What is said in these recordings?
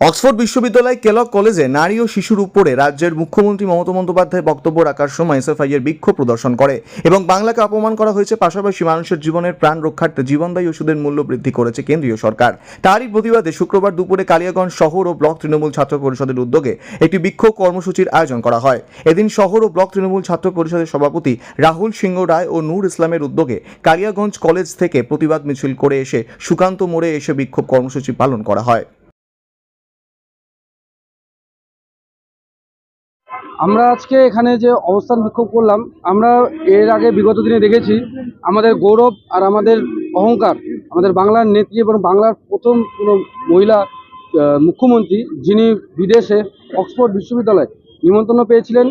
Oxford বিশ্ববিদ্যালয় কেলক কলেজে নারী ও শিশুর উপরে রাজ্যের মুখ্যমন্ত্রী মমতা বন্দ্যোপাধ্যায় বক্তব্য রাখার সময় এসএফআই এর বিক্ষোভ প্রদর্শন করে এবং বাংলাকে অপমান করা হয়েছে, পাশাপাশি মানুষের জীবনের প্রাণ রক্ষার্থে জীবনদায়ী ওষুধের মূল্য বৃদ্ধি করেছে কেন্দ্রীয় সরকার। তারই প্রতিবাদে শুক্রবার দুপুরে কালিয়াগঞ্জ শহর ও ব্লক তৃণমূল ছাত্র পরিষদের উদ্যোগে একটি বিক্ষোভ কর্মসূচির আয়োজন করা হয়। এদিন শহর ও ব্লক তৃণমূল ছাত্র পরিষদের সভাপতি রাহুল সিংহ রায় ও নূর ইসলামের উদ্যোগে কালিয়াগঞ্জ কলেজ থেকে প্রতিবাদ মিছিল করে এসে সুকান্ত মোড়ে এসে বিক্ষোভ কর্মসূচি পালন করা হয়। আমরা আজকে এখানে যে অবস্থান বিক্ষোভ করলাম, আমরা এর আগে বিগত দিনে দেখেছি, আমাদের গৌরব আর আমাদের অহংকার, আমাদের বাংলার নেত্রী এবং বাংলার প্রথম কোনো মহিলা মুখ্যমন্ত্রী যিনি বিদেশে অক্সফোর্ড বিশ্ববিদ্যালয়ে নিমন্ত্রণ পেয়েছিলেন,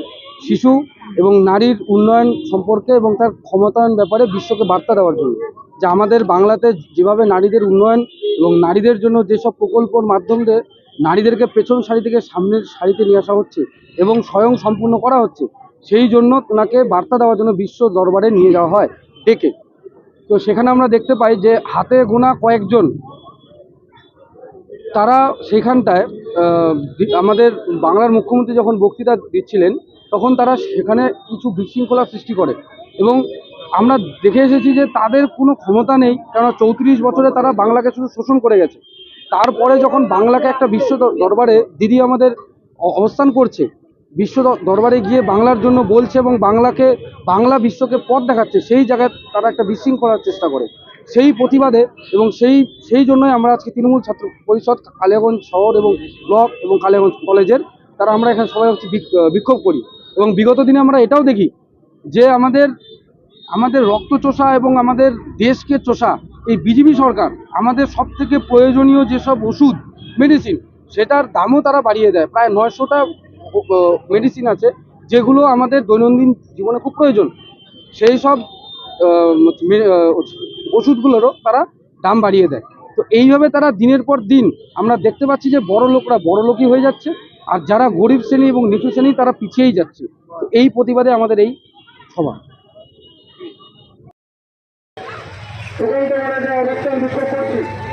শিশু এবং নারীর উন্নয়ন সম্পর্কে এবং তার ক্ষমতায়ন ব্যাপারে বিশ্বকে বার্তা দেওয়ার জন্য। যে আমাদের বাংলাতে যেভাবে নারীদের উন্নয়ন এবং নারীদের জন্য যেসব প্রকল্পর মাধ্যমে নারীদেরকে পেছন সারি থেকে সামনের সারিতে নিয়ে আসা হচ্ছে এবং স্বয়ং সম্পূর্ণ করা হচ্ছে। সেই জন্য ওনাকে বার্তা দেওয়ার জন্য বিশ্ব দরবারে নিয়ে যাওয়া হয় ডেকে। তো সেখানে আমরা দেখতে পাই যে হাতে গোনা কয়েকজন, তারা সেখানটায় আমাদের বাংলার মুখ্যমন্ত্রী যখন বক্তৃতা দিচ্ছিলেন, তখন তারা সেখানে কিছু বিশৃঙ্খলা সৃষ্টি করে এবং আমরা দেখে এসেছি যে তাদের কোনো ক্ষমতা নেই, কেননা চৌত্রিশ বছরে তারা বাংলাকে শুধু শোষণ করে গেছে। তারপরে যখন বাংলাকে একটা বিশ্ব দরবারে দিদি আমাদের অবস্থান করছে, বিশ্ব দরবারে গিয়ে বাংলার জন্য বলছে এবং বাংলাকে, বাংলা বিশ্বকে পথ দেখাচ্ছে, সেই জায়গায় তারা একটা বিশৃঙ্খলার চেষ্টা করে। সেই প্রতিবাদে এবং সেই সেই জন্যই আমরা আজকে তৃণমূল ছাত্র পরিষদ, কালিয়াগঞ্জ শহর এবং ব্লক এবং কালিয়াগঞ্জ কলেজের, তারা আমরা এখানে সবাই হচ্ছে বিক্ষোভ করি। এবং বিগত দিনে আমরা এটাও দেখি যে আমাদের আমাদের রক্ত চোষা এবং আমাদের দেশকে চোষা এই বিজেপি সরকার আমাদের সব থেকে প্রয়োজনীয় যেসব ওষুধ মেডিসিন সেটার দামও তারা বাড়িয়ে দেয়। প্রায় নয়শোটা মেডিসিন আছে, যেগুলো আমাদের দৈনন্দিন জীবনে খুব প্রয়োজন। সেই সব ওষুধগুলোরও তারা দাম বাড়িয়ে দেয়। তো এইভাবে তারা দিনের পর দিন আমরা দেখতে পাচ্ছি যে বড় লোকরা বড় লোকই হয়ে যাচ্ছে, আর যারা গরিব শ্রেণি এবং নিচু শ্রেণি তারা পিছিয়েই যাচ্ছে। তো এই প্রতিবাদে আমাদের এই সভা।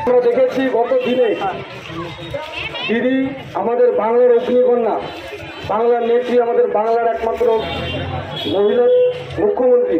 আমরা দেখেছি গত দিনে দিদি আমাদের বাংলার অগ্নিকন্যা, বাংলার নেত্রী, আমাদের বাংলার একমাত্র মহিলা মুখ্যমন্ত্রী।